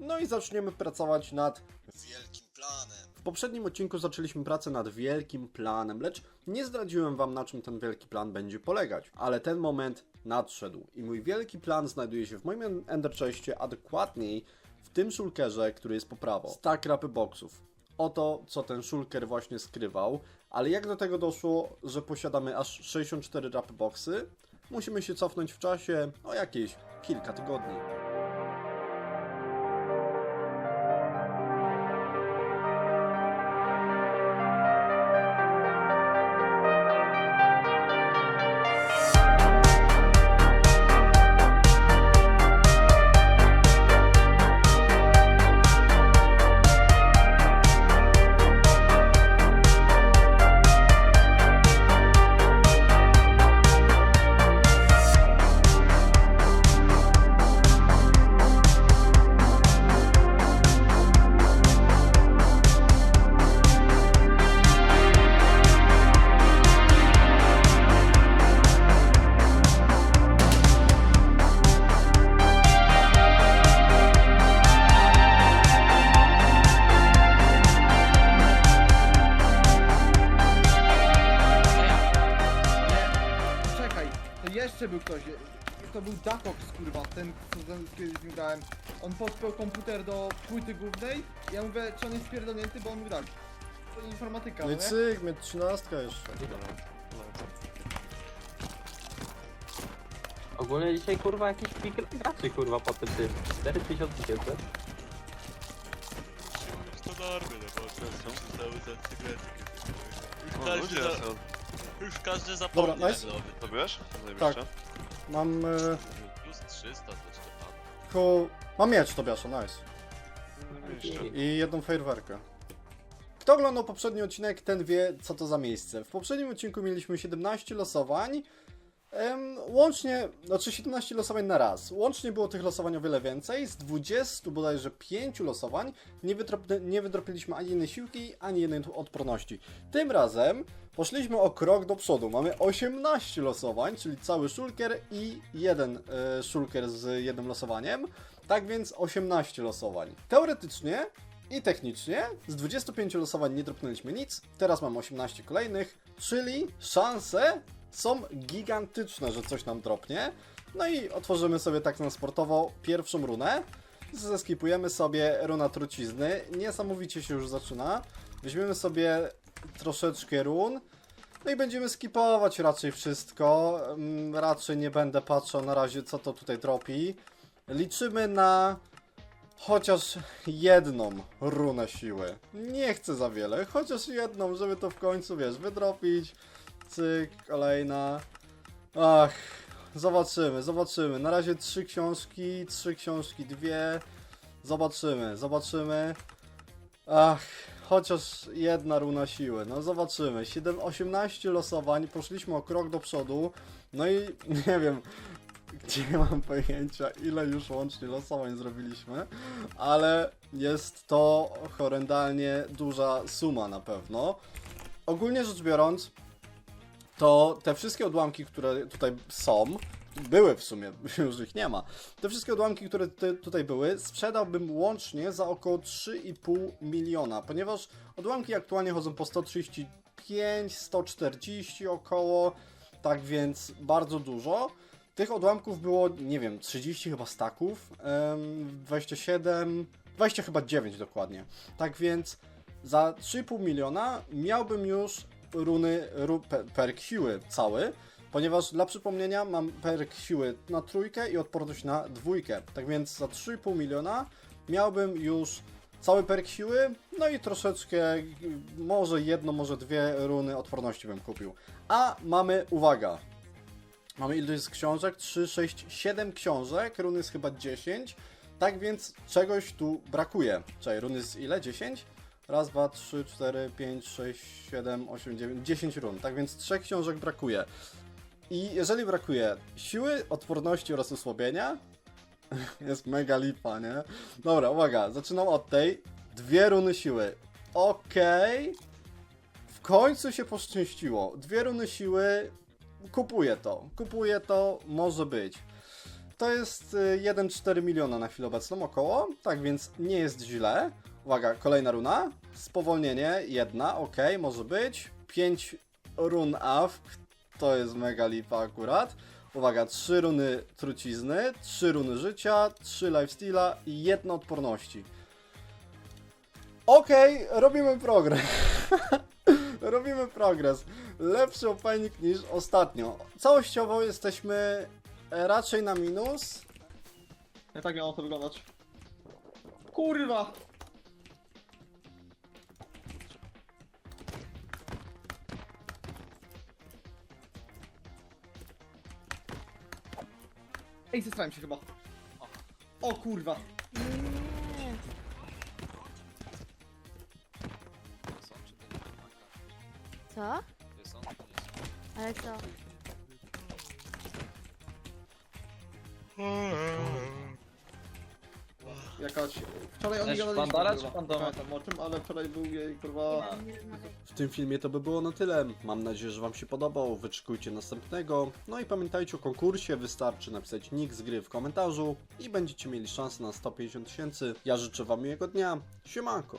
No i zaczniemy pracować nad Wielkim planem. w poprzednim odcinku zaczęliśmy pracę nad wielkim planem, lecz nie zdradziłem wam na czym ten wielki plan będzie polegać. Ale ten moment nadszedł i mój wielki plan znajduje się w moim Ender Chestie, a dokładniej w tym szulkerze, który jest po prawo. Stack rapy boxów. Oto co ten szulker właśnie skrywał, ale jak do tego doszło, że posiadamy aż 64 rapy boxy? Musimy się cofnąć w czasie o jakieś kilka tygodni. Jeszcze był ktoś. To był Dakox, kurwa, ten, co kiedyś z nim grałem. On podpiął komputer do płyty głównej. Ja mówię, czy on jest pierdolnięty, bo on mówi tak. To informatyka, No i no nie? cyk, mnie trzynastka jeszcze. Ogólnie dzisiaj kurwa jakiś pik graczy kurwa po tym tym. 4000 tysięcy. To normy, no bo to cały ten cyklety. Już O, każdy, ludzie za, są. Już każdy zapomni Dobra, nice. To wiesz? Tak. Mam... E, Plus 300 to Szczepana. ku... Mam miecz, Tobiasza, nice. I jedną fajerwerkę. Kto oglądał poprzedni odcinek, ten wie, co to za miejsce. W poprzednim odcinku mieliśmy 17 losowań. Łącznie, znaczy 17 losowań na raz. Łącznie było tych losowań o wiele więcej. Z 20 bodajże 5 losowań nie, nie wydropiliśmy ani jednej siłki, ani jednej odporności. Tym razem poszliśmy o krok do przodu. Mamy 18 losowań, czyli cały szulker i jeden e, szulker z jednym losowaniem. Tak więc 18 losowań. Teoretycznie i technicznie z 25 losowań nie dropnęliśmy nic. Teraz mam 18 kolejnych, czyli szanse są gigantyczne, że coś nam dropnie. No i otworzymy sobie tak na sportowo pierwszą runę. Zeskipujemy sobie runa trucizny. Niesamowicie się już zaczyna. Weźmiemy sobie troszeczkę run. No i będziemy skipować raczej wszystko. Mm, Raczej nie będę patrzył na razie co to tutaj dropi. Liczymy na chociaż jedną runę siły. Nie chcę za wiele, chociaż jedną, żeby to w końcu, wiesz, wydropić. Cyk, kolejna. Ach, zobaczymy, zobaczymy. Na razie trzy książki, trzy książki, dwie. Zobaczymy, zobaczymy. Ach, chociaż jedna runa siły. No zobaczymy. 7, 18 losowań, poszliśmy o krok do przodu. No i nie wiem, gdzie mam pojęcia, ile już łącznie losowań zrobiliśmy, ale jest to horrendalnie duża suma na pewno. Ogólnie rzecz biorąc, to te wszystkie odłamki, które tutaj są, były w sumie, już ich nie ma. Te wszystkie odłamki, które te, tutaj były, sprzedałbym łącznie za około 3,5 miliona, ponieważ odłamki aktualnie chodzą po 135, 140 około, tak więc bardzo dużo. Tych odłamków było, nie wiem, 30 chyba staków, em, 27, 20 chyba 9 dokładnie. Tak więc za 3,5 miliona miałbym już runy ru, pe, perk siły cały, ponieważ dla przypomnienia mam perk siły na trójkę i odporność na dwójkę. Tak więc za 3,5 miliona miałbym już cały perk siły, no i troszeczkę, może jedno, może dwie runy odporności bym kupił. A mamy, uwaga, Mamy ile jest książek? 3, 6, 7 książek, run jest chyba 10. Tak więc czegoś tu brakuje. Czekaj, run jest ile? 10? Raz, dwa, trzy, cztery, pięć, sześć, siedem, osiem, dziewięć, 10 run. Tak więc trzech książek brakuje. I jeżeli brakuje siły, odporności oraz osłabienia, jest mega lipa, nie? Dobra, uwaga, zaczynam od tej. Dwie runy siły. Okej. W końcu się poszczęściło. Dwie runy siły. Kupuję to. Kupuję to. Może być. to jest y, 1,4 miliona na chwilę obecną około, tak więc nie jest źle. Uwaga, kolejna runa, spowolnienie, jedna, ok, może być. 5 run AF, to jest mega lipa akurat. Uwaga, 3 runy trucizny, 3 runy życia, 3 lifesteala i jedna odporności. Okej, robimy progres. robimy progres. Lepszy opajnik niż ostatnio. Całościowo jesteśmy raczej na minus. Nie tak miało to wyglądać. Kurwa! Ej, zestrałem się chyba. O kurwa! Nie. Co? Ale co? Jakaś... Wczoraj oni Też gadaliśmy Pandora kurwa. czy Pandora? Nie pamiętam o czym, ale wczoraj był jej kurwa... W tym filmie to by było na tyle. Mam nadzieję, że Wam się podobał. Wyczekujcie następnego. No i pamiętajcie o konkursie. Wystarczy napisać nick z gry w komentarzu i będziecie mieli szansę na 150 tysięcy. Ja życzę Wam miłego dnia. Siemanko.